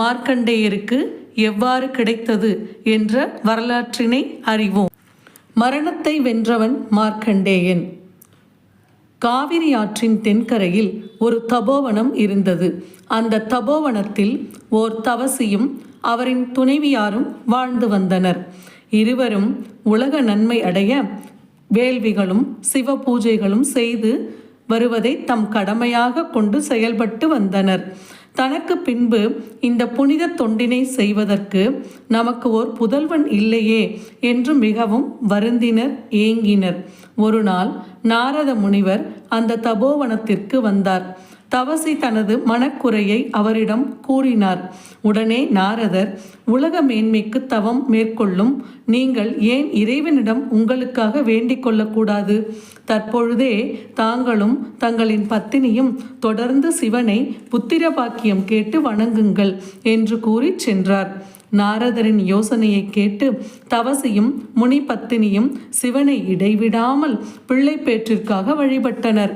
மார்க்கண்டேயருக்கு எவ்வாறு கிடைத்தது என்ற வரலாற்றினை அறிவோம். மரணத்தை வென்றவன் மார்க்கண்டேயன். காவிரி ஆற்றின் தென்கரையில் ஒரு தபோவனம் இருந்தது. அந்த தபோவனத்தில் ஓர் தவசியும் அவரின் துணைவியாரும் வாழ்ந்து வந்தனர். இருவரும் உலக நன்மை அடைய வேள்விகளும் சிவ பூஜைகளும் செய்து வருவதை தம் கடமையாக கொண்டு செயல்பட்டு வந்தனர். தனக்கு பின்பு இந்த புனித தொண்டினை செய்வதற்கு நமக்கு ஓர் புதல்வன் இல்லையே என்று மிகவும் வருந்தினர் ஏங்கினர். ஒரு நாள் நாரத முனிவர் அந்த தபோவனத்திற்கு வந்தார். தவசி தனது மனக்குறையை அவரிடம் கூறினார். உடனே நாரதர் உலக மேன்மைக்கு தவம் மேற்கொள்ளும். நீங்கள் ஏன் இறைவனிடம் உங்களுக்காக வேண்டிக் கொள்ளக்கூடாது? தற்பொழுதே தாங்களும் தங்களின் பத்தினியும் தொடர்ந்து சிவனை புத்திர பாக்கியம் கேட்டு வணங்குங்கள் என்று கூறி சென்றார். நாரதரின் யோசனையை கேட்டு தவசியும் முனி பத்தினியும் சிவனை இடைவிடாமல் பிள்ளை பேற்றிற்காக வழிபட்டனர்.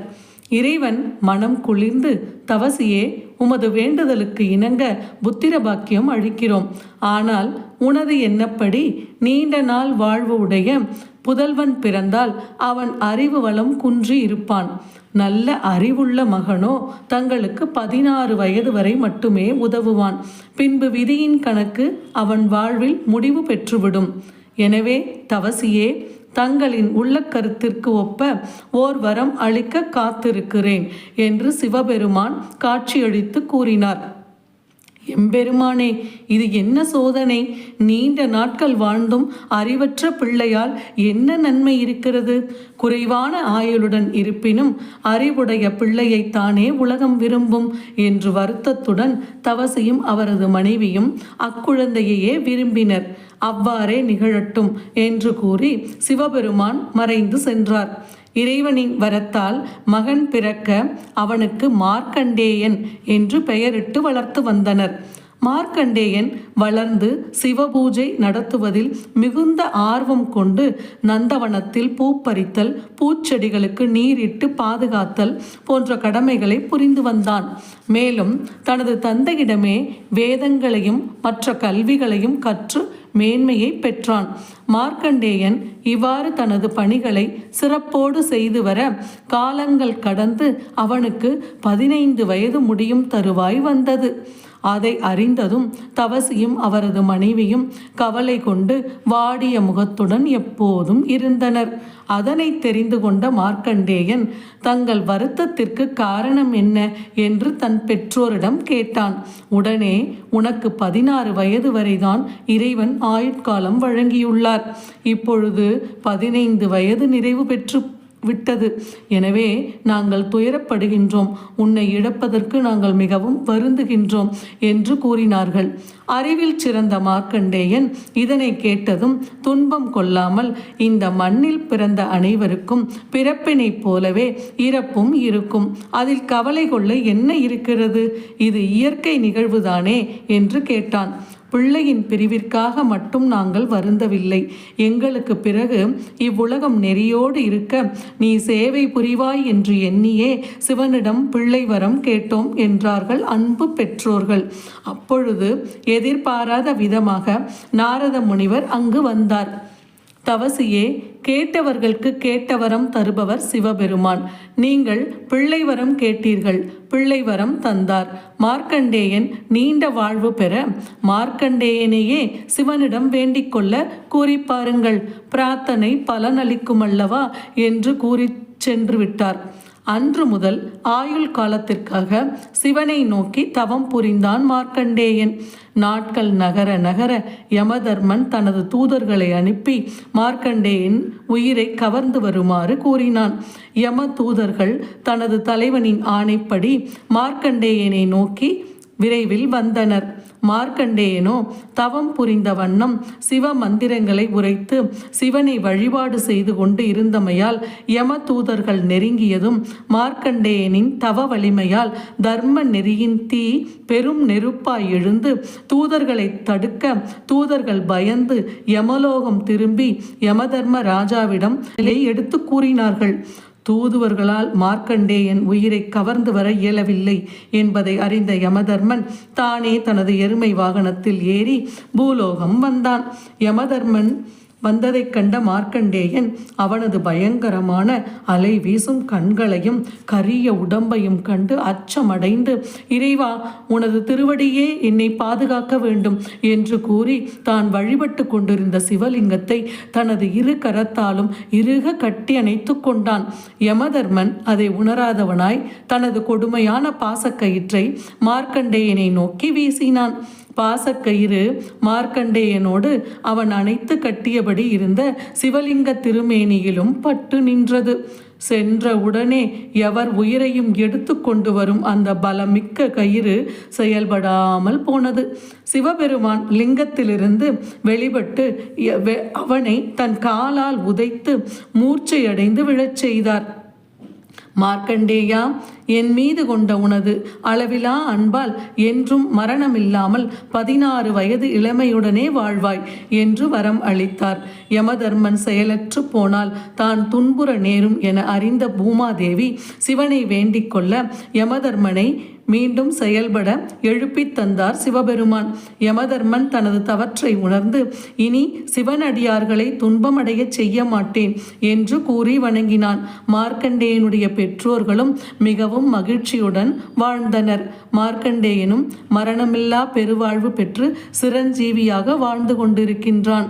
இறைவன் மனம் குளிர்ந்து தவசியே உமது வேண்டுதலுக்கு இணங்க புத்திர பாக்கியம் அளிக்கிறோம். ஆனால் உனது என்னப்படி நீண்ட நாள் வாழ்வு உடைய புதல்வன் பிறந்தால் அவன் அறிவு வளம் குன்றி இருப்பான். நல்ல அறிவுள்ள மகனோ தங்களுக்கு பதினாறு வயது வரை மட்டுமே உதவுவான். பின்பு விதியின் கணக்கு அவன் வாழ்வில் முடிவு பெற்றுவிடும். எனவே தவசியே தங்களின் உள்ள கருத்திற்கு ஒப்ப ஓர் வரம் அளிக்க காத்திருக்கிறேன் என்று சிவபெருமான் காட்சியளித்து கூறினார். எம்பெருமானே இது என்ன சோதனை? நீண்ட நாட்கள் வாழ்ந்தும் அறிவற்ற பிள்ளையால் என்ன நன்மை இருக்கிறது? குறைவான ஆயுளுடன் இருப்பினும் அறிவுடைய பிள்ளையை தானே உலகம் விரும்பும் என்று வருத்தத்துடன் தவசியும் அவரது மனைவியும் அக்குழந்தையையே விரும்பினர். அவ்வாறே நிகழட்டும் என்று கூறி சிவபெருமான் மறைந்து சென்றார். இறைவனின் வரத்தால் மகன் பிறக்க அவனுக்கு மார்க்கண்டேயன் என்று பெயரிட்டு வளர்த்து வந்தனர். மார்க்கண்டேயன் வளர்ந்து சிவபூஜை நடத்துவதில் மிகுந்த ஆர்வம் கொண்டு நந்தவனத்தில் பூ பறித்தல் பூச்செடிகளுக்கு நீரிட்டு பாதுகாத்தல் போன்ற கடமைகளை புரிந்து வந்தான். மேலும் தனது தந்தையிடமே வேதங்களையும் மற்ற கல்விகளையும் கற்று மேன்மையை பெற்றான். மார்க்கண்டேயன் இவ்வாறு தனது பணிகளை சிறப்போடு செய்து வர காலங்கள் கடந்து அவனுக்கு பதினைந்து வயது முடியும் தருவாய் வந்தது. அதை அறிந்ததும் தவசியும் அவரது மனைவியும் கவலை கொண்டு வாடிய முகத்துடன் எப்போதும் இருந்தனர். அதனை தெரிந்து கொண்ட மார்க்கண்டேயன் தங்கள் வருத்தத்திற்கு காரணம் என்ன? என்று தன் பெற்றோரிடம் கேட்டான். உடனே உனக்கு பதினாறு வயது வரைதான் இறைவன் ஆயுட்காலம் வழங்கியுள்ளார். இப்பொழுது பதினைந்து வயது நிறைவு பெற்று விட்டது. எனவே நாங்கள் துயரப்படுகின்றோம். உன்னை இழப்பதற்கு நாங்கள் மிகவும் வருந்துகின்றோம் என்று கூறினார்கள். அறிவில் சிறந்த மார்க்கண்டேயன் இதனை கேட்டதும் துன்பம் கொள்ளாமல் இந்த மண்ணில் பிறந்த அனைவருக்கும் பிறப்பினைப் போலவே இறப்பும் இருக்கும். அதில் கவலை கொள்ள என்ன இருக்கிறது? இது இயற்கை நிகழ்வுதானே? என்று கேட்டான். பிள்ளையின் பிரிவிற்காக மட்டும் நாங்கள் வருந்தவில்லை. எங்களுக்கு பிறகு இவ்வுலகம் நெறியோடு இருக்க நீ சேவை புரிவாய் என்று எண்ணியே சிவனிடம் பிள்ளை வரம் கேட்டோம் என்றார்கள் அன்பு பெற்றோர்கள். அப்பொழுது எதிர்பாராத விதமாக நாரத முனிவர் அங்கு வந்தார். தவசியே கேட்டவர்களுக்கு கேட்டவரம் தருபவர் சிவபெருமான். நீங்கள் பிள்ளை வரம் கேட்டீர்கள் பிள்ளை வரம் தந்தார். மார்க்கண்டேயன் நீண்ட வாழ்வு பெற மார்க்கண்டேயனையே சிவனிடம் வேண்டிக் கொள்ள கூறி பாருங்கள் பிரார்த்தனை பலனளிக்கும் அல்லவா என்று கூறி சென்று விட்டார் அன்று முதல் ஆயுள் காலத்திற்காக சிவனை நோக்கி தவம் புரிந்தான் மார்க்கண்டேயன். நாட்கள் நகர நகர யமதர்மன் தனது தூதர்களை அனுப்பி மார்க்கண்டேயின் உயிரை கவர்ந்து வருமாறு கூறினான். யம தூதர்கள் தனது தலைவனின் ஆணைப்படி மார்க்கண்டேயனை நோக்கி விரைவில் வந்தனர். மார்க்கண்டேயனோ தவம் புரிந்த வண்ணம் சிவ மந்திரங்களை உரைத்து சிவனை வழிபாடு செய்து கொண்டு இருந்தமையால் யம தூதர்கள் நெருங்கியதும் மார்க்கண்டேயனின் தவ வலிமையால் தர்ம நெறியின் தீ பெரும் நெருப்பாய் எழுந்து தூதர்களை தடுக்க தூதர்கள் பயந்து யமலோகம் திரும்பி யமதர்ம ராஜாவிடம் எடுத்து கூறினார்கள். தூதுவர்களால் மார்க்கண்டேயன் உயிரை கவர்ந்து வர இயலவில்லை என்பதை அறிந்த யமதர்மன் தானே தனது எருமை வாகனத்தில் ஏறி பூலோகம் வந்தான். யமதர்மன் வந்ததைக் கண்ட மார்க்கண்டேயன் அவனது பயங்கரமான அலை வீசும் கண்களையும் கரிய உடம்பையும் கண்டு அச்சமடைந்து இறைவா உனது திருவடியே என்னை பாதுகாக்க வேண்டும் என்று கூறி தான் வழிபட்டு கொண்டிருந்த சிவலிங்கத்தை தனது இரு கரத்தாலும் இறுக கட்டி அணைத்து கொண்டான். யமதர்மன் அதை உணராதவனாய் தனது கொடுமையான பாசக்கயிற்றை மார்க்கண்டேயனை நோக்கி வீசினான். பாசக்கயிறு மார்க்கண்டேயனோடு அவன் அணைத்து கட்டியபடி இருந்த சிவலிங்க திருமேனியிலும் பட்டு நின்றது. சென்ற உடனே எவர் உயிரையும் எடுத்து கொண்டு வரும் அந்த பலமிக்க கயிறு செயல்படாமல் போனது. சிவபெருமான் லிங்கத்திலிருந்து வெளிப்பட்டு அவனை தன் காலால் உதைத்து மூர்ச்சையடைந்து விழச் செய்தார். மார்க்கண்டேயா என் மீது கொண்ட உனது அளவிலா அன்பால் என்றும் மரணமில்லாமல் பதினாறு வயது இளமையுடனே வாழ்வாய் என்று வரம் அளித்தார். யமதர்மன் செயலற்று போனால் தான் துன்புற நேரும் என அறிந்த பூமாதேவி சிவனை வேண்டிக் கொள்ள யமதர்மனை மீண்டும் செயல்பட எழுப்பித் தந்தார் சிவபெருமான். யமதர்மன் தனது தவற்றை உணர்ந்து இனி சிவனடியார்களை துன்பமடைய செய்ய மாட்டேன் என்று கூறி வணங்கினான். மார்க்கண்டேயனுடைய பெற்றோர்களும் மிகவும் மகிழ்ச்சியுடன் வாழ்ந்தனர். மார்க்கண்டேயனும் மரணமில்லா பெருவாழ்வு பெற்று சிரஞ்சீவியாக வாழ்ந்து கொண்டிருக்கின்றான்.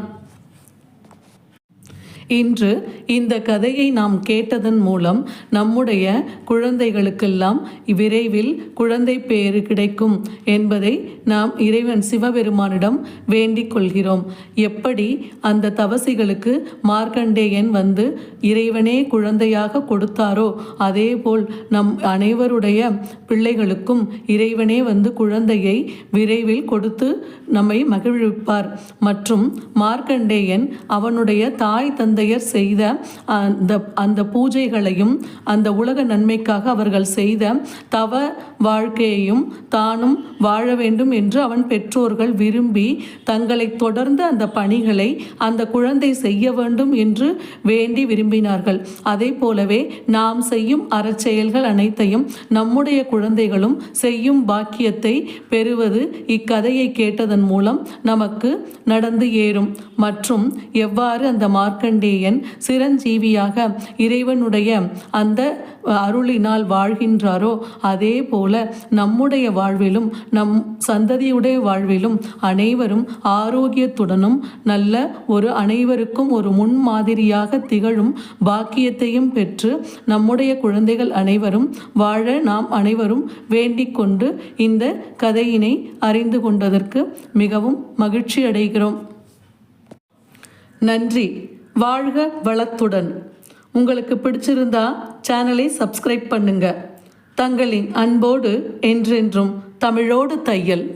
இன்று இந்த கதையை நாம் கேட்டதன் மூலம் நம்முடைய குழந்தைகளுக்கெல்லாம் விரைவில் குழந்தை பேறு கிடைக்கும் என்பதை நாம் இறைவன் சிவபெருமானிடம் வேண்டிக் கொள்கிறோம். எப்படி அந்த தவசிகளுக்கு மார்க்கண்டேயன் வந்து இறைவனே குழந்தையாக கொடுத்தாரோ அதேபோல் நம் அனைவருடைய பிள்ளைகளுக்கும் இறைவனே வந்து குழந்தையை விரைவில் கொடுத்து நம்மை மகிழ்விப்பார். மற்றும் மார்க்கண்டேயன் அவனுடைய தாய் தந்தை தந்தையர் செய்த அந்த அந்த பூஜைகளையும் அந்த உலக நன்மைக்காக அவர்கள் செய்த தவ வாழ்க்கையையும் தானும் வாழ வேண்டும் என்று அவன் பெற்றோர்கள் விரும்பி தங்களை தொடர்ந்து அந்த பணிகளை அந்த குழந்தை செய்ய வேண்டும் என்று வேண்டி விரும்பினார்கள். அதே போலவே நாம் செய்யும் அறச்செயல்கள் அனைத்தையும் நம்முடைய குழந்தைகளும் செய்யும் பாக்கியத்தை பெறுவது இக்கதையை கேட்டதன் மூலம் நமக்கு நடந்து ஏறும். மற்றும் எவ்வாறு அந்த மார்க்கண்டி பாண்டியன் சிரஞ்சீவியாக இறைவனுடைய அந்த அருளினால் வாழ்கின்றாரோ அதே போல நம்முடைய வாழ்விலும் நம் சந்ததியுடைய வாழ்விலும் அனைவரும் ஆரோக்கியத்துடனும் நல்ல ஒரு அனைவருக்கும் ஒரு முன்மாதிரியாக திகழும் பாக்கியத்தையும் பெற்று நம்முடைய குழந்தைகள் அனைவரும் வாழ நாம் அனைவரும் வேண்டிக் கொண்டு இந்த கதையினை அறிந்து கொண்டதற்கு மிகவும் மகிழ்ச்சி அடைகிறோம் நன்றி. வாழ்க வளத்துடன். உங்களுக்கு பிடிச்சிருந்தா சேனலை சப்ஸ்கிரைப் பண்ணுங்க. தங்களின் அன்போடு என்றென்றும் தமிழோடு தையல்.